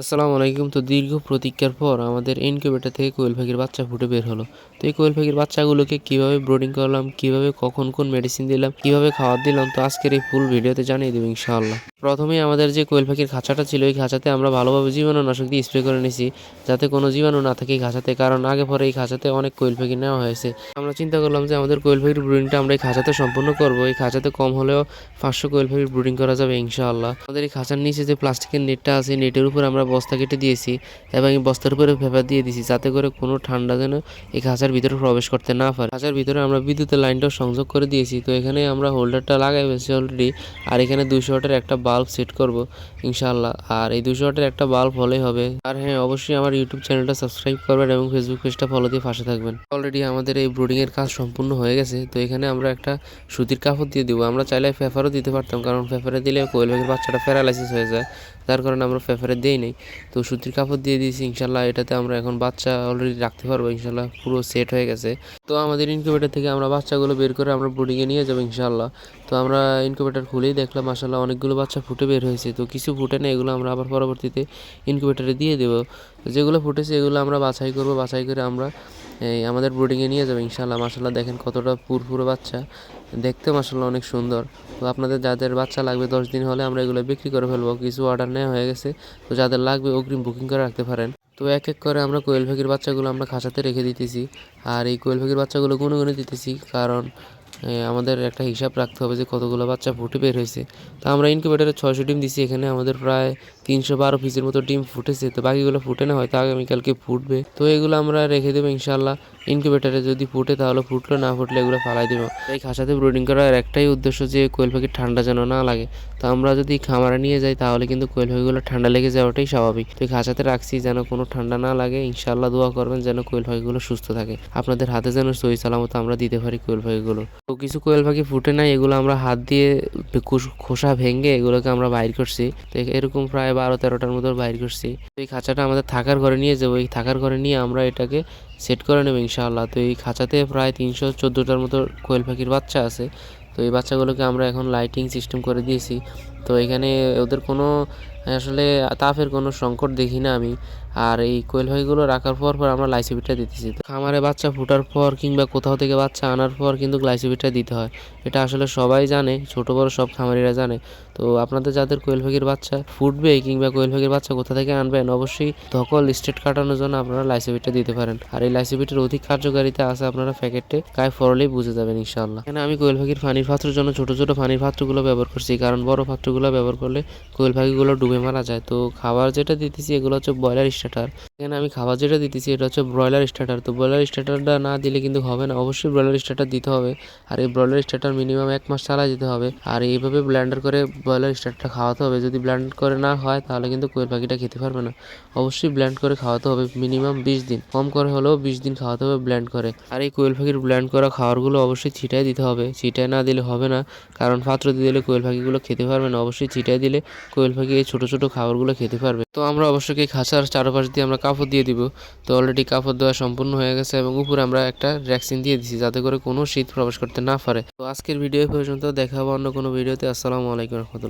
আসসালামু আলাইকুম। তো দীর্ঘ প্রতীক্ষার পর আমাদের ইনকিউবেটর থেকে কোয়েল পাখির বাচ্চা ফুটে বের হলো। তো এই কোয়েল পাখির বাচ্চাগুলোকে কীভাবে ব্রোডিং করলাম, কীভাবে কখন কোন মেডিসিন দিলাম, কীভাবে খাবার দিলাম, তো আজকের এই ফুল ভিডিওতে জানিয়ে দেবো ইনশাআল্লাহ। প্রথমেই আমাদের যে কোয়েল পাখির খাঁচাটা ছিল ওই খাঁচাতে আমরা ভালোভাবে জীবাণুনাশক দিয়ে স্প্রে করে নিয়েছি, যাতে কোনো জীবাণু না থাকে এই খাঁচাতে, কারণ আগে পরে এই খাঁচাতে অনেক কোয়েল পাখি নেওয়া হয়েছে। আমরা চিন্তা করলাম যে আমাদের কোয়েল পাখির ব্রুডিংটা আমরা এই খাঁচাতে সম্পূর্ণ করব, এই খাঁচাতে কম হলেও পাঁচশো কোয়েল পাখির ব্রুডিং করা যাবে ইনশাআল্লাহ। আমাদের এই খাঁচার নিচে যে প্লাস্টিকের নেটটা আছে নেটের উপর আমরা বস্তা কেটে দিয়েছি এবং এই বস্তার উপরে পেপার দিয়ে দিয়েছি, যাতে করে কোনো ঠান্ডা যেন এই খাঁচার ভিতরে প্রবেশ করতে না পারে। খাঁচার ভিতরে আমরা বিদ্যুতের লাইনটাও সংযোগ করে দিয়েছি, তো এখানে আমরা হোল্ডারটা লাগাই ফেলছি অলরেডি আর এখানে দুশো ওয়াটের একটা বাল্ব সেট করব, ইনশাআল্লাহ। আর এই দুশো ওয়াটের একটা বাল্ব হলেই হবে। আর হ্যাঁ অবশ্যই আমার ইউটিউব চ্যানেলটা সাবস্ক্রাইব করবেন এবং ফেসবুক পেজটা ফলো দিয়ে পাশে থাকবেন। অলরেডি আমাদের এই ব্রুডিং এর কাজ সম্পূর্ণ হয়ে গেছে, তো এখানে আমরা একটা সুতির কাপড় দিয়ে দেবো। আমরা চাইলে ফেফারও দিতে পারতাম, কারণ পেপারে দিলে কোয়েল বাচ্চাটা প্যারালাইসিস হয়ে যায়। যার কারণে আমরা পেপারে দিই নেই। তো সুতির কাপড় দিয়ে দিয়েছি, ইনশাল্লাহ এটাতে আমরা এখন বাচ্চা অলরেডি রাখতে পারব, ইনশাল্লাহ পুরো সেট হয়ে গেছে। তো আমাদের ইনকিউবেটার থেকে আমরা বাচ্চাগুলো বের করে আমরা ব্রুডিংয়ে নিয়ে যাব, ইনশাল্লাহ। তো আমরা ইনকিউবেটার খুলেই দেখলাম মাসাল্লাহ অনেকগুলো বাচ্চা ফুটে বের হয়েছে। তো কিছু ফুটে না, এগুলো আমরা আবার পরবর্তীতে ইনকিউবেটারে দিয়ে দেবো। যেগুলো ফুটেছে, এগুলো আমরা বাছাই করব, বাছাই করে আমরা এই আমাদের ব্রুডিংয়ে নিয়ে যাবে ইনশাল্লাহ মাসাল্লাহ দেখেন কতটা পুরপুরো বাচ্চা। দেখতে মাসাল্লাহ অনেক সুন্দর। তো আপনাদের যাদের বাচ্চা লাগবে দশ দিন হলে আমরা এগুলো বিক্রি করে ফেলব। কিছু অর্ডার নেওয়া হয়ে গেছে। তো যাদের লাগবে অগ্রিম বুকিং করে রাখতে পারেন। তো এক এক করে আমরা কোয়েল পাখির বাচ্চাগুলো আমরা খাসাতে রেখে দিতেছি। আর এই কোয়েল পাখির বাচ্চাগুলো গুনগুনে গুনে দিতেছি। কারণ আমাদের একটা হিসাব রাখতে হবে যে কতগুলো বাচ্চা ফুটে বের হয়েছে। তো আমরা ইনকিউবেটারে ছয়শো ডিম দিছি, এখানে আমাদের প্রায় তিনশো বারো পিসের মতো ডিম ফুটেছে। তো বাকিগুলো ফুটে না হয়তো আগামীকালকে ফুটবে। তো এগুলো আমরা রেখে দেবো ইনশাল্লাহ ইনকিউবেটারে যদি ফুটে তাহলে ফুটলো, না ফুটলে এগুলো ফালাই দেবো। এই খাসাতে ব্রুডিং করার একটাই উদ্দেশ্য যে কোয়েল পাখির ঠান্ডা যেন না লাগে। তো আমরা যদি খামারে নিয়ে যাই তাহলে কিন্তু কোয়েল পাখিগুলো ঠান্ডা লেগে যাওয়াটাই স্বাভাবিক। তো এই খাঁচাতে রাখছি যেন কোনো ঠান্ডা না লাগে। ইনশাল্লাহ দোয়া করবেন যেন কোয়েল পাখিগুলো সুস্থ থাকে। আপনাদের হাতে যেন সই সালামত আমরা দিতে পারি কোয়েল পাখিগুলো। তো কিছু কোয়েল পাখি ফুটে নাই, এগুলো আমরা হাত দিয়ে খোসা ভেঙে এগুলোকে আমরা বাইর করছি। তো এরকম প্রায় বারো তেরোটার মতো বাইর করছি। তো এই খাঁচাটা আমাদের থাকার ঘরে নিয়ে যাব। এই থাকার ঘরে নিয়ে আমরা এটাকে সেট করে নেব ইনশাআল্লাহ। তো এই খাঁচাতে প্রায় তিনশো চোদ্দোটার মতো কোয়েল পাখির বাচ্চা আছে। তো এই বাচ্চাগুলোকে আমরা এখন লাইটিং সিস্টেম করে দিয়েছি। তো এখানে ওদের কোনো আসলে তাপের কোনো সংকট দেখি না আমি। আর এই কোয়েল পাখিগুলো রাখার পর পর আমরা লাইসিবিটটা দিতেছি। তো খামারে বাচ্চা ফুটার পর কিংবা কোথাও থেকে বাচ্চা আনার পর কিন্তু গ্লাইসিবিটটা দিতে হয়। এটা আসলে সবাই জানে, ছোট বড় সব খামারিরা জানে। তো আপনাদের যাদের কোয়েল পাখির বাচ্চা ফুটবে কিংবা কোয়েল পাখির বাচ্চা কোথা থেকে আনবেন, অবশ্যই ধকল স্টেট কাটানোর জন্য আপনারা লাইসিবিটটা দিতে পারেন। আর এই লাইসিবিটের অধিক কার্যকারিতা আছে আপনারা প্যাকেটে গায়ে ফরলেই বুঝে যাবেন ইনশাআল্লাহ। এখানে আমি কোয়েল পাখির পানির পাত্রের জন্য ছোট ছোট পানির পাত্রগুলো ব্যবহার করছি, কারণ বড় পাত্রগুলো ব্যবহার করলে কোয়েল পাখিগুলো ডুবে মারা যায়। তো খাবার যেটা দিতেছি এগুলো হচ্ছে ব্রয়লার স্টার্টার। এখানে আমি খাবার যেটা দিতেছি এটা হচ্ছে ব্রয়লার স্টার্টার। তো ব্রয়লার স্টার্টারটা না দিলে কিন্তু হবে না। অবশ্যই ব্রয়লার স্টার্টার দিতে হবে। আর এই ব্রয়লার স্টার্টার মিনিমাম এক মাস চালা যেতে হবে। আর এইভাবে ব্ল্যান্ডার করে ব্রয়লার স্টার্টারটা খাওয়াতে হবে। যদি ব্ল্যান্ড করে না হয় তাহলে কিন্তু কোয়েল পাখিটা খেতে পারবে না। অবশ্যই ব্ল্যান্ড করে খাওয়াতে হবে মিনিমাম বিশ দিন। কম করে হলেও বিশ দিন খাওয়াতে হবে ব্ল্যান্ড করে। আর এই কোয়েল পাখির ব্ল্যান্ড করা খাবারগুলো অবশ্যই ছিটাই দিতে হবে। ছিটাই না দিলে হবে না। কারণ পাত্র দিলে কোয়েল পাখিগুলো খেতে পারবে না। অবশ্যই ছিটাই দিলে কোয়েল পাখি এই ছোটো ছোটো খাবারগুলো খেতে পারবে। তো আমরা অবশ্যই খাঁচার চারপাশ দিয়ে আমরা কাপড় দিয়ে দিব? তো অলরেডি কাপড় দেওয়া সম্পূর্ণ হয়ে গেছে এবং উপরে আমরা একটা ভ্যাকসিন দিয়ে দিছি, যাতে করে কোনো শীত প্রবেশ করতে না পারে। তো আজকের ভিডিও পর্যন্ত দেখা অন্য কোনো ভিডিওতে আসসালামু আলাইকুম রহমতুল্লাহ।